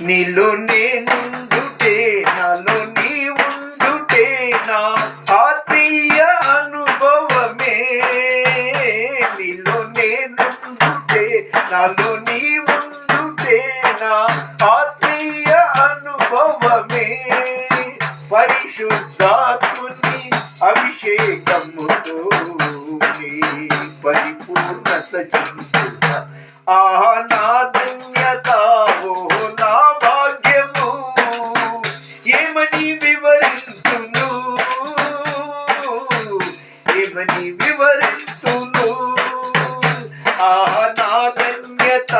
నీలో నేనుండుటే నాలో నీ ఉండుటే నా ఆత్మీయ అనుభవమే. నీలో నేనుండుటే నాలో నీ ఉండుటే నా ఏమని వివరిస్తును. ఆ నా ధన్యత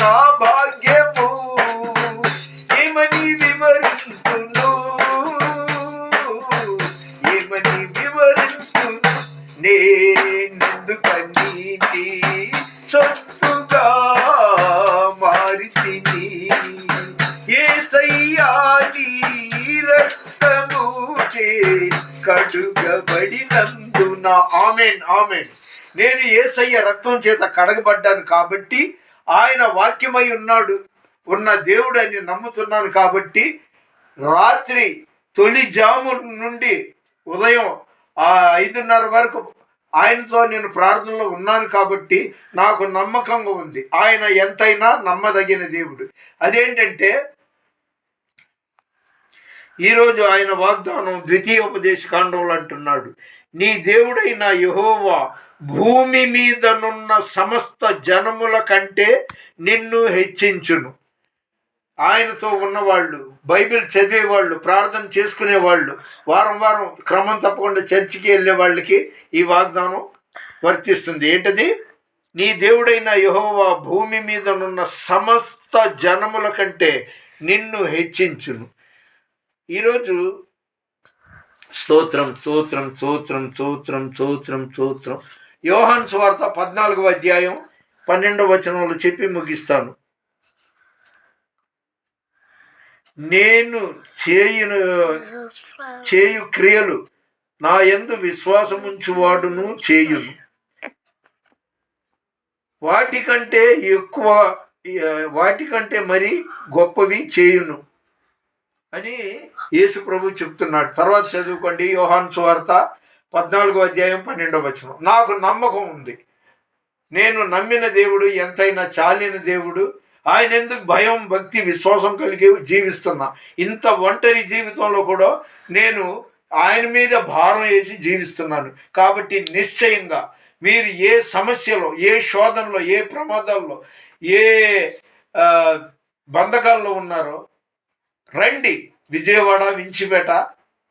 నా భాగ్యము. ఏమని వివరిస్తును. ఏమని వివరిస్తును. నేనెందుకని సొత్తుగా మారితిని. ఏ సయ్యాది రక్తము చే కడుగబడినందున ఆమెన్ ఆమెన్. నేను ఏసయ్య రక్తం చేత కడగబడ్డాను కాబట్టి ఆయన వాక్యమై ఉన్నాడు. ఉన్న దేవుడు అని నమ్ముతున్నాను కాబట్టి రాత్రి తొలి జాము నుండి ఉదయం ఆ ఐదున్నర వరకు ఆయనతో నేను ప్రార్థనలో ఉన్నాను కాబట్టి నాకు నమ్మకంగా ఉంది. ఆయన ఎంతైనా నమ్మదగిన దేవుడు. అదేంటంటే ఈరోజు ఆయన వాగ్దానం ద్వితీయోపదేశ కాండంలో అంటున్నాడు. నీ దేవుడైన యహోవా భూమి మీదనున్న సమస్త జనముల కంటే నిన్ను హెచ్చించును. ఆయనతో ఉన్నవాళ్ళు బైబిల్ చదివేవాళ్ళు ప్రార్థన చేసుకునేవాళ్ళు వారం వారం క్రమం తప్పకుండా చర్చికి వెళ్ళే వాళ్ళకి ఈ వాగ్దానం వర్తిస్తుంది. ఏంటది? నీ దేవుడైన యహోవా భూమి మీదనున్న సమస్త జనముల కంటే నిన్ను హెచ్చించును. ఈరోజు స్తోత్రం స్తోత్రం స్తోత్రం స్తోత్రం స్తోత్రం స్తోత్రం. యోహాన్ స్వార్త పద్నాలుగవ అధ్యాయం పన్నెండవ వచనంలో చెప్పి ముగిస్తాను. నేను చేయును చేయు క్రియలు నా ఎందు విశ్వాసముంచువాడును చేయును. వాటికంటే ఎక్కువ వాటికంటే మరి గొప్పవి చేయును. అని యేసు ప్రభు చెప్తున్నాడు. తర్వాత చదువుకోండి. యోహాన్ సువార్త పద్నాలుగో అధ్యాయం పన్నెండవ వచనం. నాకు నమ్మకం ఉంది. నేను నమ్మిన దేవుడు ఎంతైనా చాలిన దేవుడు ఆయన ఎందుకు భయం భక్తి విశ్వాసం కలిగి జీవిస్తున్నా? ఇంత ఒంటరి జీవితంలో కూడా నేను ఆయన మీద భారం వేసి జీవిస్తున్నాను. కాబట్టి నిశ్చయంగా మీరు ఏ సమస్యలో ఏ శోధనలో ఏ ప్రమాదాల్లో ఏ బంధకాల్లో ఉన్నారో రండి విజయవాడ వించిపేట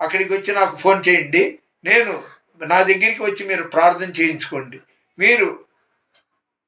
అక్కడికి వచ్చి నాకు ఫోన్ చేయండి. నేను నా దగ్గరికి వచ్చి మీరు ప్రార్థన చేయించుకోండి. మీరు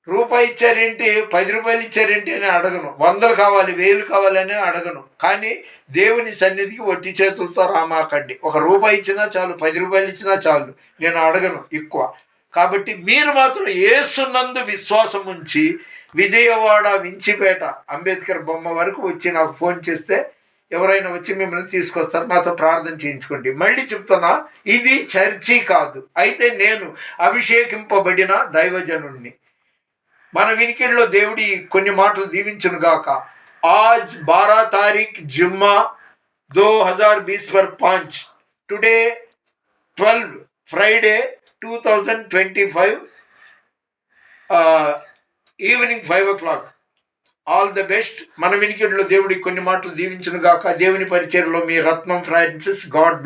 రూపాయి ఇచ్చారేంటి పది రూపాయలు ఇచ్చారేంటి అని అడగను. వందలు కావాలి వేలు కావాలని అడగను. కానీ దేవుని సన్నిధికి వట్టి చేతులతో రామాకండి. ఒక రూపాయి ఇచ్చినా చాలు పది రూపాయలు ఇచ్చినా చాలు నేను అడగను ఎక్కువ. కాబట్టి మీరు మాత్రం ఏసునందు విశ్వాసం ఉంచి విజయవాడ వించిపేట అంబేద్కర్ బొమ్మ వరకు వచ్చి నాకు ఫోన్ చేస్తే ఎవరైనా వచ్చి మిమ్మల్ని తీసుకొస్తారు నాతో ప్రార్థన చేయించుకోండి. మళ్ళీ చెప్తున్నా ఇది చర్చి కాదు. అయితే నేను అభిషేకింపబడిన దైవజనుణ్ణి. మన వినికిడిలో దేవుడి కొన్ని మాటలు దీవించును గాక. ఆజ్ బారా తారీఖ్ జుమ్మా దో హజార్ బీస్ పాంచ్. Today twelve Friday two thousand twenty five evening five o'clock. All the best. మన వినికిడిలో దేవుడి కొన్ని మాటలు దీవించను గాక దేవుని పరిచయలో మీ రత్నం ఫ్రాన్సిస్ గాడ్